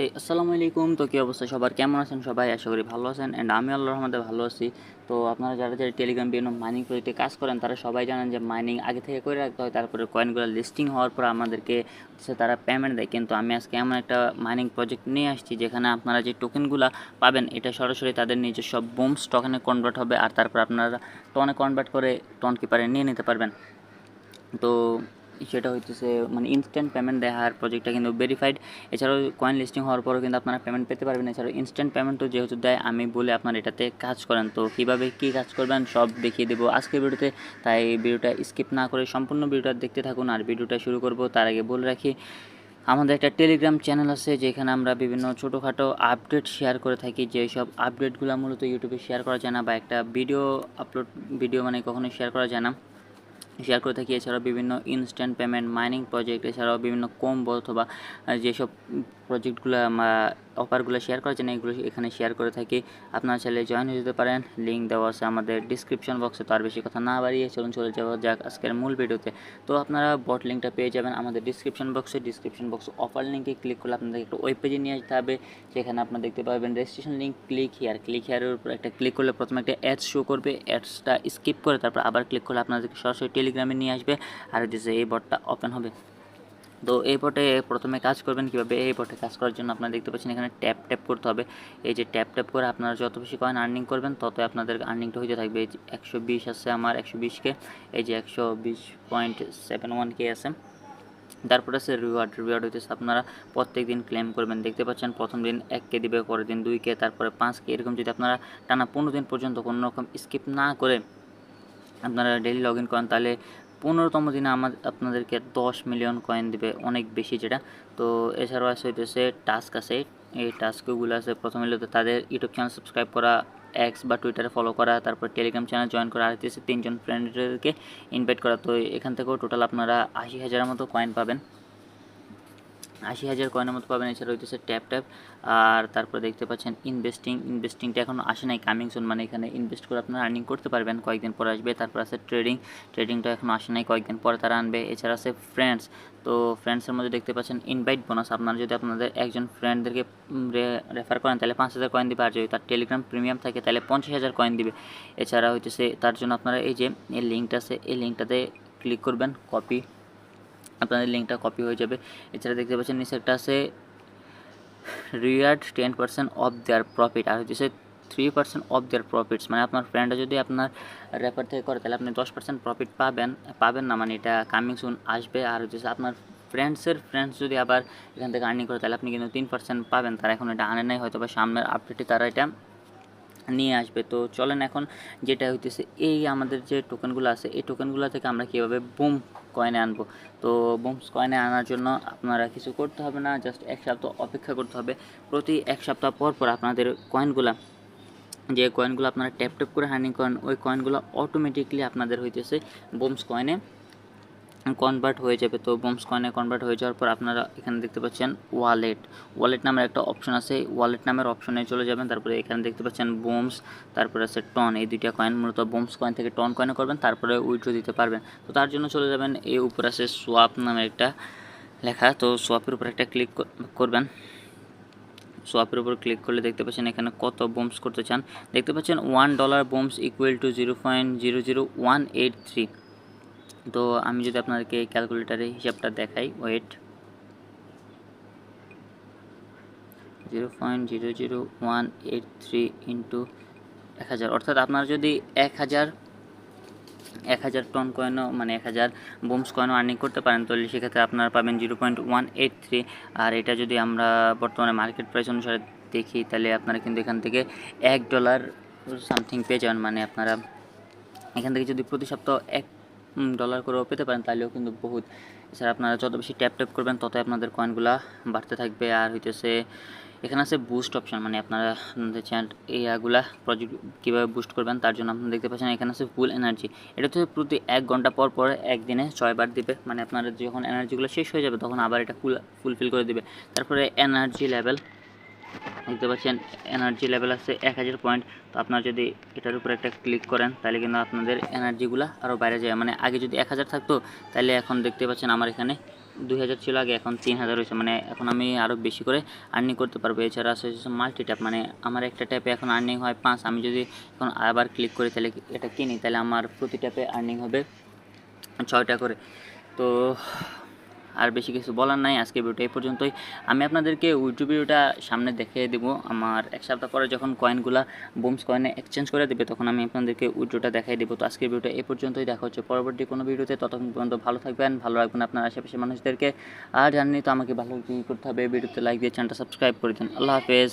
হে আসসালামু আলাইকুম। তো কী অবস্থা? সবার কেমন আছেন সবাই? আশা করি ভালো আছেন। অ্যান্ড আমি আল্লাহর রহমতে ভালো আছি। তো আপনারা যারা যারা টেলিগ্রাম বিভিন্ন মাইনিং প্রজেক্টে কাজ করেন, তারা সবাই জানেন যে মাইনিং আগে থেকে করে রাখতে হয়। তারপরে কয়েনগুলো লিস্টিং হওয়ার পর আমাদেরকে হচ্ছে তারা পেমেন্ট দেয়। কিন্তু আমি আজকে এমন একটা মাইনিং প্রজেক্ট নিয়ে আসছি, যেখানে আপনারা যে টোকেনগুলো পাবেন, এটা সরাসরি তাদের নিজস্ব বোমস টোকেনে কনভার্ট হবে। আর তারপর আপনারা টনে কনভার্ট করে টন কিপারে নিয়ে নিতে পারবেন। তো সেটা হইতেছে মানে ইনস্ট্যান্ট পেমেন্ট দেওয়ার প্রজেক্টটা কিন্তু ভেরিফাইড এছাড়াও কয়েন লিস্টিং হওয়ার পরও কিন্তু আপনারা পেমেন্ট পেতে পারবেন। এছাড়াও ইনস্ট্যান্ট পেমেন্টও যেহেতু দেয়, আমি বলে আপনার এটাতে কাজ করেন। তো কীভাবে কী কাজ করবেন সব দেখিয়ে দেবো আজকের ভিডিওতে। তাই ভিডিওটা স্কিপ না করে সম্পূর্ণ ভিডিওটা দেখতে থাকুন। আর ভিডিওটা শুরু করব তার আগে বলে রাখি, আমাদের একটা টেলিগ্রাম চ্যানেল আছে, যেখানে আমরা বিভিন্ন ছোটোখাটো আপডেট শেয়ার করে থাকি। যে সব আপডেটগুলো মূলত ইউটিউবে শেয়ার করা যায় না বা একটা ভিডিও আপলোড ভিডিও মানে কখনোই শেয়ার করা যায় না। শেয়ার করে থাকি এছাড়াও বিভিন্ন ইনস্ট্যান্ট পেমেন্ট মাইনিং প্রজেক্ট এছাড়াও বিভিন্ন কম্বো অথবা যেসব প্রজেক্টগুলো অফারগুলো শেয়ার করার জন্য এগুলো এখানে শেয়ার করে থাকি। আপনারা চাইলে জয়েন হয়ে যেতে পারেন। লিঙ্ক দেওয়া আছে আমাদের ডিসক্রিপশন বক্সে তো আর বেশি কথা না বাড়িয়ে চলুন চলে যাওয়া যাক আজকের মূল ভিডিওতে। তো আপনারা বট লিঙ্কটা পেয়ে যাবেন আমাদের ডিসক্রিপশন বক্সে ডিসক্রিপশন বক্স অফার লিঙ্কে ক্লিক করলে আপনাদের একটা ওয়েব পেজে নিয়ে আসতে হবে। সেখানে আপনারা দেখতে পাবেন registration link click here click হিয়ারের উপর একটা ক্লিক করলে প্রথমে একটা অ্যাডস শো করবে। অ্যাডসটা স্কিপ করে তারপর আবার ক্লিক করলে আপনাদেরকে সরাসরি টেলিগ্রামে নিয়ে আসবে। আর যে এই বটটা ওপেন হবে। তো এই পটে প্রথমে কাজ করবেন কীভাবে? এই পটে কাজ করার জন্য আপনারা দেখতে পাচ্ছেন এখানে ট্যাপ ট্যাপ করতে হবে। এই যে ট্যাপ ট্যাপ করে আপনারা যত বেশি কয়েন আর্নিং করবেন তত আপনাদের আর্নিংটা হইতে থাকবে। এই যে একশো বিশ আছে আমার, একশো বিশকে এই যে একশো বিশ পয়েন্ট সেভেন ওয়ান কে আছে। তারপরে আছে রিওয়ার্ড রিওয়ার্ড হইতেছে আপনারা প্রত্যেক দিন ক্লেম করবেন। দেখতে পাচ্ছেন প্রথম দিন এক কে দিবে, পরের দিন দুই কে, তারপরে পাঁচ কে। এরকম যদি আপনারা টানা পনেরো দিন পর্যন্ত কোনো রকম স্কিপ না করে আপনারা ডেলি লগ ইন করেন, তাহলে পনেরোতম দিনে আমার আপনাদেরকে দশ মিলিয়ন কয়েন দেবে অনেক বেশি যেটা। তো এছাড়াও আছে হইতেছে টাস্ক আছে। এই টাস্কগুলো আছে প্রথমে হলো তাদের ইউটিউব চ্যানেল সাবস্ক্রাইব করা এক্স বা টুইটারে ফলো করা, তারপর টেলিগ্রাম চ্যানেল জয়েন করা, আর তিনজন ফ্রেন্ডদেরকে ইনভাইট করা। তো এখান থেকেও টোটাল আপনারা আশি হাজারের মতো কয়েন পাবেন। আশি হাজার কয়েনের মতো পাবেন এছাড়া হইতেছে ট্যাপ ট্যাপ। আর তারপরে দেখতে পাচ্ছেন ইনভেস্টিং ইনভেস্টিংটা এখনও আসে নাই কামিং সুন মানে এখানে ইনভেস্ট করে আপনারা আর্নিং করতে পারবেন, কয়েকদিন পরে আসবে, তারপর আছে ট্রেডিং ট্রেডিংটা এখনও আসে নাই, কয়েকদিন পরে তারা আনবে, এছাড়া আছে ফ্রেন্ডস তো ফ্রেন্ডসের মধ্যে দেখতে পাচ্ছেন ইনভাইট বোনাস আপনারা যদি আপনাদের একজন ফ্রেন্ডদেরকে রেফার করেন, তাহলে পাঁচ হাজার কয়েন দিবে, আর যদি তার টেলিগ্রাম প্রিমিয়াম থাকে, তাহলে পঞ্চাশ হাজার কয়েন দিবে। এছাড়া হইতেছে তার জন্য আপনারা এই যে, এই লিঙ্কটা আছে, এই লিঙ্কটাতে ক্লিক করবেন কপি আপনাদের লিঙ্কটা কপি হয়ে যাবে। এছাড়া দেখতে পাচ্ছেন নিচে একটা আছে reward ten percent of their profit আর হচ্ছে three percent of their profits মানে আপনার ফ্রেন্ডরা যদি আপনার রেফার থেকে করে, তাহলে আপনি দশ পার্সেন্ট প্রফিট পাবেন পাবেন না মানে এটা কামিং সুন আসবে। আর হচ্ছে আপনার ফ্রেন্ডসের ফ্রেন্ডস যদি আবার এখান থেকে আর্নিং করে, তাহলে আপনি কিন্তু তিন পার্সেন্ট পাবেন। তারা এখন এটা আনে নাই হয়তো বা সামনের আপডেটে তারা এটা নিয়ে আসবে। তো চলেন এখন যেটা হইতেছে, এই আমাদের যে টোকেনগুলো আছে, এই টোকেনগুলো থেকে আমরা কীভাবে বুম কয়েনে আনব? তো বুমস কয়েনে আনার জন্য আপনারা কিছু করতে হবে না জাস্ট এক সপ্তাহ অপেক্ষা করতে হবে। প্রতি এক সপ্তাহ পর পর আপনাদের কয়েনগুলা যে কয়েনগুলো আপনারা ট্যাপ ট্যাপ করে হার্নিং করেন, ওই কয়েনগুলো অটোমেটিকলি আপনাদের হইতেছে বোমস কয়েনে কনভার্ট হয়ে যাবে। তো বোমস কয়েনে কনভার্ট হয়ে যাওয়ার পর আপনারা এখানে দেখতে পাচ্ছেন ওয়ালেট ওয়ালেট নামের একটা অপশন আছে। ওয়ালেট নামের অপশনে চলে যাবেন, তারপরে এখানে দেখতে পাচ্ছেন বোমস তারপরে আছে টন এই দুইটা কয়েন মূলত বোমস কয়েন থেকে টন কয়েনে করবেন, তারপরে উইথড্র দিতে পারবেন। তো তার জন্য চলে যাবেন এই উপর আছে সোয়াপ নামের একটা লেখা। তো সোয়াপের উপর একটা ক্লিক করবেন। সোয়াপের উপর ক্লিক করলে দেখতে পাচ্ছেন এখানে কত বোমস করতে চান। দেখতে পাচ্ছেন one dollar booms equal to zero point zero zero one eight three তো আমি যদি আপনাদেরকে ক্যালকুলেটারে হিসাবটা দেখাই wait zero point zero zero one eight three into এক হাজার। অর্থাৎ আপনার যদি এক হাজার এক হাজার টন কয়েনও মানে এক হাজার বোমস কয়েনও আর্নিং করতে পারেন, তাহলে সেক্ষেত্রে আপনারা পাবেন zero point one eight three আর এটা যদি আমরা বর্তমানে মার্কেট প্রাইস অনুসারে দেখি, তাহলে আপনারা কিন্তু এখান থেকে এক ডলার সামথিং পেয়ে যাবেন। মানে আপনারা এখান থেকে যদি প্রতি সপ্তাহ এক ডলার করেও পেতে পারেন তাহলেও কিন্তু বহুত। এছাড়া আপনারা যত বেশি ট্যাপ ট্যাপ করবেন, ততই আপনাদের কয়েনগুলা বাড়তে থাকবে। আর হইতেছে, এখানে আছে বুস্ট অপশান মানে আপনারা আপনাদের চ্যানেল ইয়াগুলা প্রজেক্ট কীভাবে বুস্ট করবেন, তার জন্য আপনারা দেখতে পাচ্ছেন, এখানে আছে ফুল এনার্জি এটা হচ্ছে প্রতি এক ঘণ্টা পর পর একদিনে ছয়বার দিবে। মানে আপনারা যখন এনার্জিগুলো শেষ হয়ে যাবে, তখন আবার এটা ফুল ফুলফিল করে দিবে। তারপরে এনার্জি লেভেল দেখতে পাচ্ছেন এনার্জি লেভেল আছে এক হাজার পয়েন্ট তো আপনারা যদি এটার উপর একটা ক্লিক করেন, তাহলে কিন্তু আপনাদের এনার্জিগুলো আরও বাইরে যায়। মানে আগে যদি এক হাজার থাকতো, তাহলে এখন দেখতে পাচ্ছেন আমার এখানে দুই হাজার ছিল, আগে এখন তিন হাজার হয়েছে। মানে এখন আমি আরও বেশি করে আর্নিং করতে পারব। এছাড়া আছে মাল্টি ট্যাপ মানে আমার একটা ট্যাপে এখন আর্নিং হয় পাঁচ। আমি যদি এখন আবার ক্লিক করি, তাহলে এটা কিনি, তাহলে আমার প্রতি ট্যাপে আর্নিং হবে ছয়টা করে। তো আর বেশি কিছু বলার নাই। আজকে ভিডিওটা এই পর্যন্তই। আমি আপনাদেরকে ইউটিউব ভিডিওটা সামনে দেখিয়ে দেবো। আমার এক সপ্তাহ পরে যখন কয়েনগুলা বোমস কয়েনে এক্সচেঞ্জ করে দেবে, তখন আমি আপনাদেরকে উইড্রোটা দেখাই দেবো। তো আজকের ভিডিওটা এই পর্যন্তই। দেখা হচ্ছে পরবর্তী কোনো ভিডিওতে। ততক্ষণ পর্যন্ত ভালো থাকবেন, ভালো রাখবেন আপনার আশেপাশে মানুষদেরকে। আর জানেনই তো আমাকে ভালো কী করতে হবে। ভিডিওতে লাইক দিয়ে চ্যানেলটা সাবস্ক্রাইব করে দিন। আল্লাহ হাফেজ।